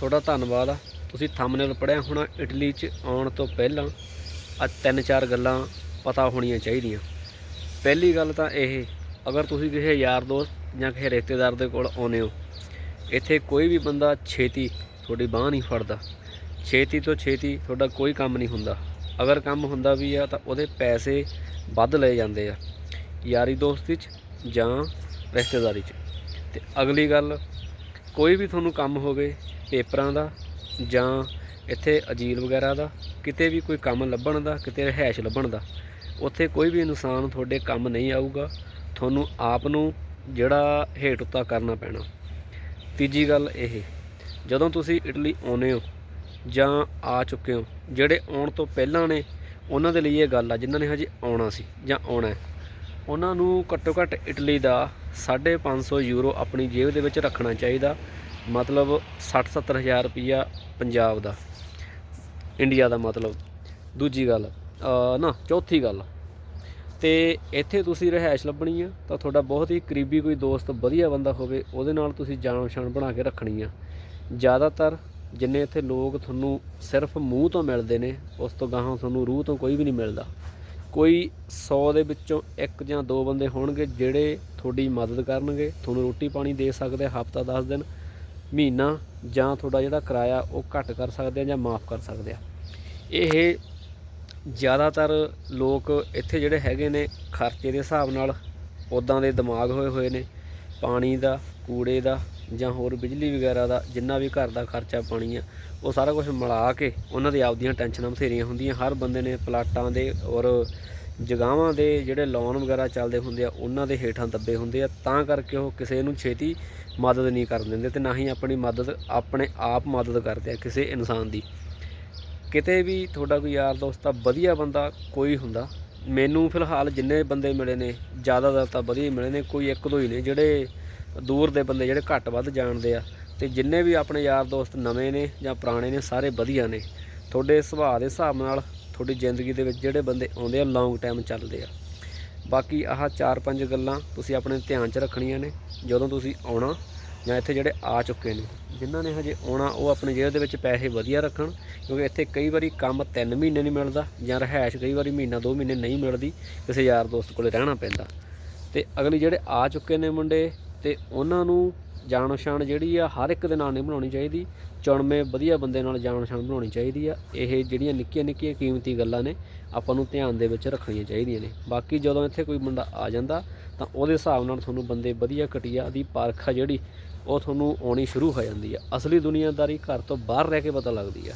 ਤੁਹਾਡਾ ਧੰਨਵਾਦ ਆ। ਤੁਸੀਂ ਥੰਬਨੇਲ ਪੜਿਆ ਹੋਣਾ ਇਟਲੀ 'ਚ ਆਉਣ ਤੋਂ ਪਹਿਲਾਂ। ਆ ਤਿੰਨ ਚਾਰ ਗੱਲਾਂ ਪਤਾ ਹੋਣੀਆਂ ਚਾਹੀਦੀਆਂ। ਪਹਿਲੀ ਗੱਲ ਤਾਂ ਇਹ, ਅਗਰ ਤੁਸੀਂ ਕਿਸੇ ਯਾਰ ਦੋਸਤ ਜਾਂ ਕਿਸੇ ਰਿਸ਼ਤੇਦਾਰ ਦੇ ਕੋਲ ਆਉਂਦੇ ਹੋ, ਇੱਥੇ ਕੋਈ ਵੀ ਬੰਦਾ ਛੇਤੀ ਤੁਹਾਡੀ ਬਾਹ ਨਹੀਂ ਫੜਦਾ। ਛੇਤੀ ਤੋਂ ਛੇਤੀ ਤੁਹਾਡਾ ਕੋਈ ਕੰਮ ਨਹੀਂ ਹੁੰਦਾ। ਅਗਰ ਕੰਮ ਹੁੰਦਾ ਵੀ ਆ ਤਾਂ ਉਹਦੇ ਪੈਸੇ ਵੱਧ ਲਏ ਜਾਂਦੇ ਆ। ਯਾਰੀ ਦੋਸਤੀ 'ਚ ਜਾਂ ਰਿਸ਼ਤੇਦਾਰੀ 'ਚ। ਤੇ ਅਗਲੀ ਗੱਲ ਕੋਈ ਵੀ ਤੁਹਾਨੂੰ ਕੰਮ ਹੋਵੇ ਪੇਪਰਾਂ ਦਾ ਜਾਂ ਇੱਥੇ ਅਜੀਲ ਵਗੈਰਾ ਦਾ, ਕਿਤੇ ਵੀ ਕੋਈ ਕੰਮ ਲੱਭਣ ਦਾ, ਕਿਤੇ ਰਹਿائش ਲੱਭਣ ਦਾ, ਉੱਥੇ ਕੋਈ ਵੀ ਇਨਸਾਨ ਤੁਹਾਡੇ ਕੰਮ ਨਹੀਂ ਆਊਗਾ, ਤੁਹਾਨੂੰ ਆਪ ਨੂੰ ਜਿਹੜਾ ਹੇਠ ਉੱਤਾ ਕਰਨਾ ਪੈਣਾ। ਤੀਜੀ ਗੱਲ ਇਹ, ਜਦੋਂ ਤੁਸੀਂ ਇਟਲੀ ਆਉਨੇ ਹੋ ਜਾਂ ਆ ਚੁੱਕੇ ਹੋ, ਜਿਹੜੇ ਆਉਣ ਤੋਂ ਪਹਿਲਾਂ ਨੇ, ਉਹਨਾਂ ਦੇ ਲਈ ਇਹ ਗੱਲ ਆ, ਜਿਨ੍ਹਾਂ ਨੇ ਹਜੇ ਆਉਣਾ ਸੀ ਜਾਂ ਆਉਣਾ ਹੈ। ਉਹਨਾਂ ਨੂੰ ਘੱਟੋ ਘੱਟ ਇਟਲੀ ਦਾ 550 ਯੂਰੋ ਆਪਣੀ ਜੇਬ ਦੇ ਵਿੱਚ ਰੱਖਣਾ ਚਾਹੀਦਾ, ਮਤਲਬ 60-70000 ਰੁਪਇਆ ਪੰਜਾਬ ਦਾ, ਇੰਡੀਆ ਦਾ ਮਤਲਬ। ਦੂਜੀ ਗੱਲ ਨਾ, ਚੌਥੀ ਗੱਲ, ਤੇ ਇੱਥੇ ਤੁਸੀਂ ਰਹਿائش ਲੱਭਣੀ ਆ, ਤਾਂ ਤੁਹਾਡਾ ਬਹੁਤ ਹੀ ਕਰੀਬੀ ਕੋਈ ਦੋਸਤ ਵਧੀਆ ਬੰਦਾ ਹੋਵੇ, ਉਹਦੇ ਨਾਲ ਤੁਸੀਂ ਜਾਣ ਪਛਾਣ ਬਣਾ ਕੇ ਰੱਖਣੀ ਆ। ਜ਼ਿਆਦਾਤਰ ਜਿੰਨੇ ਇੱਥੇ ਲੋਕ ਤੁਹਾਨੂੰ ਸਿਰਫ ਮੂੰਹ ਤੋਂ ਮਿਲਦੇ ਨੇ, ਉਸ ਤੋਂ ਗਾਹਾਂ ਤੁਹਾਨੂੰ ਰੂਹ ਤੋਂ ਕੋਈ ਵੀ ਨਹੀਂ ਮਿਲਦਾ। ਕੋਈ 100 ਦੇ ਵਿੱਚੋਂ ਇੱਕ ਜਾਂ ਦੋ ਬੰਦੇ ਹੋਣਗੇ ਜਿਹੜੇ ਤੁਹਾਡੀ ਮਦਦ ਕਰਨਗੇ, ਤੁਹਾਨੂੰ ਰੋਟੀ ਪਾਣੀ ਦੇ ਸਕਦੇ, ਹਫਤਾ 10 ਦਿਨ, ਮਹੀਨਾ ਜਾਂ ਤੁਹਾਡਾ ਜਿਹੜਾ ਕਿਰਾਇਆ ਉਹ ਘੱਟ ਕਰ ਸਕਦੇ ਆ ਜਾਂ ਮਾਫ ਕਰ ਸਕਦੇ ਆ। ਇਹ ਜ਼ਿਆਦਾਤਰ ਲੋਕ ਇੱਥੇ ਜਿਹੜੇ ਹੈਗੇ ਨੇ, ਖਰਚੇ ਦੇ ਹਿਸਾਬ ਨਾਲ ਉਦਾਂ ਦੇ ਦਿਮਾਗ ਹੋਏ ਹੋਏ ਨੇ, ਪਾਣੀ ਦਾ, ਕੂੜੇ ਦਾ ਜਾਂ ਹੋਰ ਬਿਜਲੀ ਵਗੈਰਾ ਦਾ ਜਿੰਨਾ ਵੀ ਘਰ ਦਾ ਖਰਚਾ ਪਾਣੀ ਆ, ਉਹ ਸਾਰਾ ਕੁਝ ਮਿਲਾ ਕੇ ਉਹਨਾਂ ਦੀ ਆਪਦੀਆਂ ਟੈਨਸ਼ਨਾਂ ਬਥੇਰੀਆਂ ਹੁੰਦੀਆਂ। ਹਰ ਬੰਦੇ ਨੇ ਪਲਾਟਾਂ ਦੇ ਔਰ ਜਗਾਵਾਂ ਦੇ ਜਿਹੜੇ ਲੋਨ ਵਗੈਰਾ ਚੱਲਦੇ ਹੁੰਦੇ ਆ, ਉਹਨਾਂ ਦੇ ਹੇਠਾਂ ਦੱਬੇ ਹੁੰਦੇ ਆ। ਤਾਂ ਕਰਕੇ ਉਹ ਕਿਸੇ ਨੂੰ ਛੇਤੀ ਮਦਦ ਨਹੀਂ ਕਰਨ ਦਿੰਦੇ ਤੇ ਨਾ ਹੀ ਆਪਣੀ ਮਦਦ, ਆਪਣੇ ਆਪ ਮਦਦ ਕਰਦੇ ਆ ਕਿਸੇ ਇਨਸਾਨ ਦੀ। ਕਿਤੇ ਵੀ ਤੁਹਾਡਾ ਕੋਈ ਯਾਰ ਦੋਸਤ ਆ, ਵਧੀਆ ਬੰਦਾ ਕੋਈ ਹੁੰਦਾ ਮੈਨੂੰ ਫਿਲਹਾਲ ਜਿੰਨੇ ਬੰਦੇ ਮਿਲੇ ਨੇ, ਜ਼ਿਆਦਾਤਰ ਤਾਂ ਵਧੀਆ ਮਿਲੇ ਨੇ, ਕੋਈ ਇੱਕ ਦੋ ਹੀ ਨੇ ਜਿਹੜੇ ਦੂਰ ਦੇ ਬੰਦੇ ਜਿਹੜੇ ਘੱਟ ਵੱਧ ਜਾਣਦੇ ਆ। ਤੇ ਜਿੰਨੇ ਵੀ ਆਪਣੇ ਯਾਰ ਦੋਸਤ ਨਵੇਂ ਨੇ ਜਾਂ ਪੁਰਾਣੇ ਨੇ, ਸਾਰੇ ਵਧੀਆ ਨੇ। ਤੁਹਾਡੇ ਸੁਭਾਅ ਦੇ ਹਿਸਾਬ ਨਾਲ ਤੁਹਾਡੀ ਜ਼ਿੰਦਗੀ ਦੇ ਵਿੱਚ ਜਿਹੜੇ ਬੰਦੇ ਆਉਂਦੇ ਆ ਲੌਂਗ ਟਾਈਮ ਚੱਲਦੇ ਆ। ਬਾਕੀ ਆਹ ਚਾਰ ਪੰਜ ਗੱਲਾਂ ਤੁਸੀਂ ਆਪਣੇ ਧਿਆਨ 'ਚ ਰੱਖਣੀਆਂ ਨੇ, ਜਦੋਂ ਤੁਸੀਂ ਆਉਣਾ ਜਾਂ ਇੱਥੇ ਜਿਹੜੇ ਆ ਚੁੱਕੇ ਨੇ। ਜਿਨ੍ਹਾਂ ਨੇ ਹਜੇ ਆਉਣਾ, ਉਹ ਆਪਣੇ ਜੇਬ ਦੇ ਵਿੱਚ ਪੈਸੇ ਵਧੀਆ ਰੱਖਣ, ਕਿਉਂਕਿ ਇੱਥੇ ਕਈ ਵਾਰੀ ਕੰਮ 3 ਮਹੀਨੇ ਨਹੀਂ ਮਿਲਦਾ ਜਾਂ ਰਹਿائش ਕਈ ਵਾਰੀ ਮਹੀਨਾ 2 ਮਹੀਨੇ ਨਹੀਂ ਮਿਲਦੀ, ਕਿਸੇ ਯਾਰ ਦੋਸਤ ਕੋਲੇ ਰਹਿਣਾ ਪੈਂਦਾ। ਤੇ ਅਗਲੀ ਜਿਹੜੇ ਆ ਚੁੱਕੇ ਨੇ ਮੁੰਡੇ, ਤੇ ਉਹਨਾਂ ਨੂੰ ਜਾਣ ਪਛਾਣ ਜਿਹੜੀ ਆ ਹਰ ਇੱਕ ਦੇ ਨਾਲ ਨਹੀਂ ਬਣਾਉਣੀ ਚਾਹੀਦੀ। ਚੁਣਵੇਂ ਵਧੀਆ ਬੰਦੇ ਨਾਲ ਜਾਣ ਪਛਾਣ ਬਣਾਉਣੀ ਚਾਹੀਦੀ ਆ। ਇਹ ਜਿਹੜੀਆਂ ਨਿੱਕੀਆਂ ਨਿੱਕੀਆਂ ਕੀਮਤੀ ਗੱਲਾਂ ਨੇ, ਆਪਾਂ ਨੂੰ ਧਿਆਨ ਦੇ ਵਿੱਚ ਰੱਖਣੀਆਂ ਚਾਹੀਦੀਆਂ ਨੇ। ਬਾਕੀ ਜਦੋਂ ਇੱਥੇ ਕੋਈ ਬੰਦਾ ਆ ਜਾਂਦਾ, ਤਾਂ ਉਹਦੇ ਹਿਸਾਬ ਨਾਲ ਤੁਹਾਨੂੰ ਬੰਦੇ ਵਧੀਆ ਘਟੀਆ ਦੀ ਪਰਖ ਆ ਜਿਹੜੀ, ਉਹ ਤੁਹਾਨੂੰ ਆਉਣੀ ਸ਼ੁਰੂ ਹੋ ਜਾਂਦੀ ਆ। ਅਸਲੀ ਦੁਨੀਆਦਾਰੀ ਘਰ ਤੋਂ ਬਾਹਰ ਰਹਿ ਕੇ ਪਤਾ ਲੱਗਦੀ ਆ।